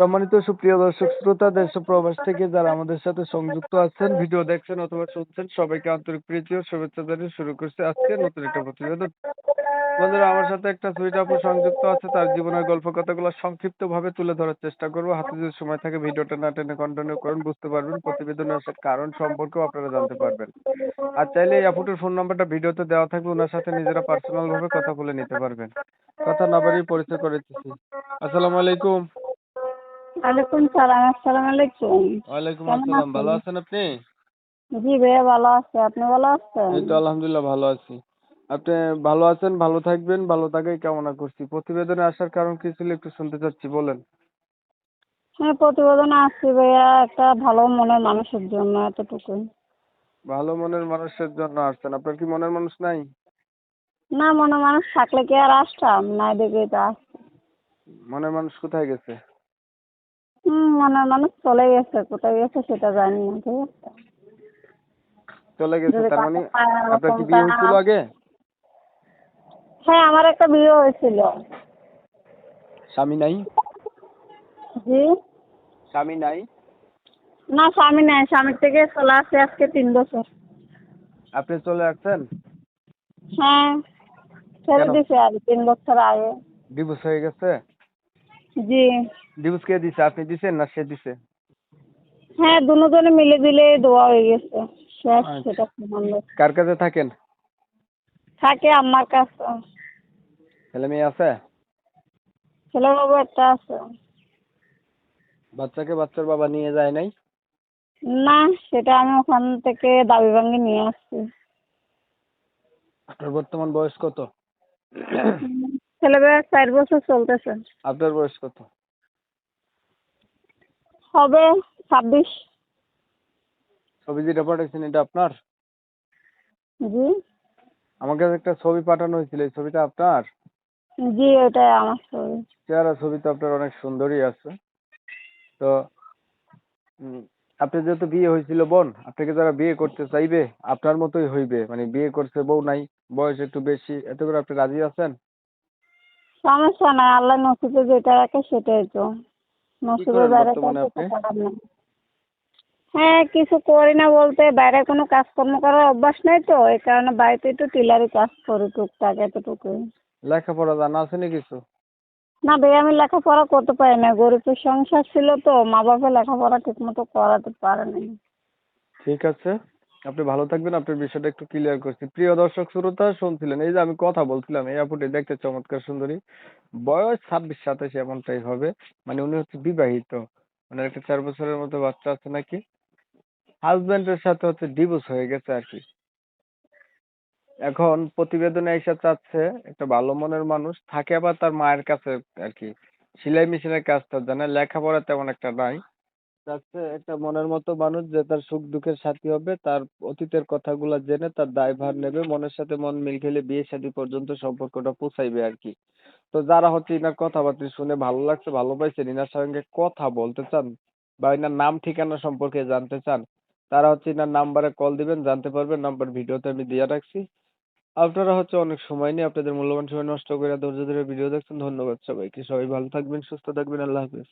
সম্মানিত সুপ্রিয় দর্শক শ্রোতা, দেশ প্রবাস থেকে যারা আমাদের সাথে সংযুক্ত আছেন, ভিডিও দেখছেন অথবা শুনছেন, সবাইকে আন্তরিক প্রীতি ও শুভেচ্ছা জানিয়ে শুরু করছে আজকে নতুন একটা প্রতিবেদন। বন্ধুরা, আমার সাথে একটা সুইট আপু সংযুক্ত আছে, তার জীবনের গল্প কথাগুলো সংক্ষিপ্ত ভাবে তুলে ধরার চেষ্টা করব। হাতে যদি সময় থাকে, ভিডিওটা না টেনে কন্টিনিউ করুন, বুঝতে পারবেন প্রতিবেদনের আসার কারণ সম্পর্কেও আপনারা জানতে পারবেন। আর চাইলে এই আপুটির ফোন নাম্বারটা ভিডিওতে দেওয়া থাকবে ওনার সাথে নিজেরা পার্সোনাল ভাবে কথা বলে নিতে পারবেন। কথা না বাড়িয়ে পরিচয় করে দিচ্ছি। আসসালামু আলাইকুম। ওয়ালাইকুম সালাম আসসালামু আলাইকুম। ওয়ালাইকুম আসসালাম ভালো আছেন আপনি? জি ভাইয়া ভালো আছে। আপনি ভালো আছেন? এই তো আলহামদুলিল্লাহ ভালো আছি। আপনি ভালো আছেন ভালো থাকবেন ভালো থাকাই কামনা করছি। প্রতিবেদনে আসার কারণ কি ছিল একটু শুনতে চাচ্ছি বলেন। হ্যাঁ প্রতিবেদনে আসছি ভাইয়া একটা ভালো মনের মানুষের জন্য এতটুকু। ভালো মনের মানুষের জন্য আসছেন। আপনার কি মনের মানুষ নাই? না মনের মানুষ থাকলে কি আর আসতাম? না দেখেই তো আসছি মনের মানুষ কোথায় গেছে? হুম মনের মানুষ চলে গেছে কোথায় গেছে সেটা জানি না ঠিক আছে? চলে গেছে তার মানে আপনার কি বিয়ে হয়েছিল আগে? হ্যাঁ আমার একটা বিয়ে হয়েছিল। স্বামী নাই? জি? স্বামী নাই? না স্বামী নাই স্বামীর থেকে চলে আসছে আজকে তিন বছর। আপনি চলে আসছেন? হ্যাঁ ছেড়ে? দিছে আর তিন বছর আগে। ডিভোর্স হয়ে গেছে? জি। ডিভোর্স কে দিছে? আপনি দিছেন না সে দিছে? হ্যাঁ দুজনে মিলে দিলে দোয়া হয়ে গেছে। শেষ আচ্ছা। সেটা কার কাছে থাকেন? থাকে আমার কাছে। ছেলে মেয়ে আছে? ছেলে বাবু একটা আছে। বাচ্চাকে বাচ্চার বাবা নিয়ে যায় নাই? না সেটা আমি ওখান থেকে দাবি ভাঙ্গি নিয়ে আসছি। আপনার বর্তমান বয়স কত? ছেলে মেয়ে চার বছর চলতেছে। আপনার বয়স কত? হবে ছাব্বিশ। ছবি যেটা পাঠাইছেন এটা আপনার? জি। আমাকে একটা ছবি পাঠানো হয়েছিল এই ছবিটা আপনার? জি ওটাই আমার ছবি। চেহারা ছবি তো আপনার অনেক সুন্দরই আছে। তো উম, আপনার যেহেতু বিয়ে হয়েছিল বোন আপনাকে যারা বিয়ে করতে চাইবে আপনার মতোই হইবে। মানে বিয়ে করছে বউ নাই বয়স একটু বেশি এত করে আপনি রাজি আছেন? সমস্যা নাই আল্লাহ নসিবে যেটা রাখে সেটাই তো। হ্যাঁ কিছু করি না বলতে। বাইরে কোনো কাজকর্ম করার অভ্যাস নাই তো এই কারণে বাড়িতে একটু টেলারি কাজ করি টুকটাক এতটুকুই। লেখাপড়া জানা আছে নাকি কিছু? না ভাই আমি লেখাপড়া করতে পারি না। গরিবের সংসার ছিল তো মা বাবা লেখাপড়া ঠিক মতো করাতে পারে নাই ঠিক আছে। আপনি ভালো থাকবেন, আপনার বিষয়টা একটু ক্লিয়ার করছি। প্রিয় দর্শক, শ্রোতা শুনছিলেন, এই যে আমি কথা বলছিলাম, এই আপুটি দেখতে চমৎকার সুন্দরী। বয়স ছাব্বিশ, সাতাশ এমনটাই হবে। মানে উনি হচ্ছে বিবাহিত। মানে একটা চার বছরের মতো বাচ্চা আছে নাকি? হাজবেন্ডের সাথে হচ্ছে ডিভোর্স হয়ে গেছে আর কি। এখন প্রতিবেদনে এসে চাচ্ছে, একটা ভালো মনের মানুষ, থাকে আবার তার মায়ের কাছে আর কি। সেলাই মেশিনের কাজটা জানে, লেখাপড়া তেমন একটা নাই। চাচ্ছে একটা মনের মতো মানুষ যে তার সুখ দুঃখের সাথী হবে, তার অতীতের কথাগুলো জেনে তার দায়ভার নেবে, মনের সাথে মন মিল খেলে বিয়ে শাদী পর্যন্ত সম্পর্কটা পৌঁছাইবে আর কি। তো যারা হচ্ছে ইনার কথাবার্তা শুনে ভালো লাগছে ভালো পাইছেন ইনার সঙ্গে কথা বলতে চান বা ইনার নাম, ঠিকানা সম্পর্কে জানতে চান, তারা হচ্ছে ইনার নাম্বারে কল দিবেন, জানতে পারবেন, নাম্বার ভিডিওতে আমি দিয়ে রাখছি। আপনারা হচ্ছে অনেক সময় নিয়ে আপনাদের মূল্যবান সময় নষ্ট করে ধৈর্য ধরে ভিডিও দেখছেন। ধন্যবাদ সবাইকে। সবাই ভালো থাকবেন, সুস্থ থাকবেন। আল্লাহ হাফেজ।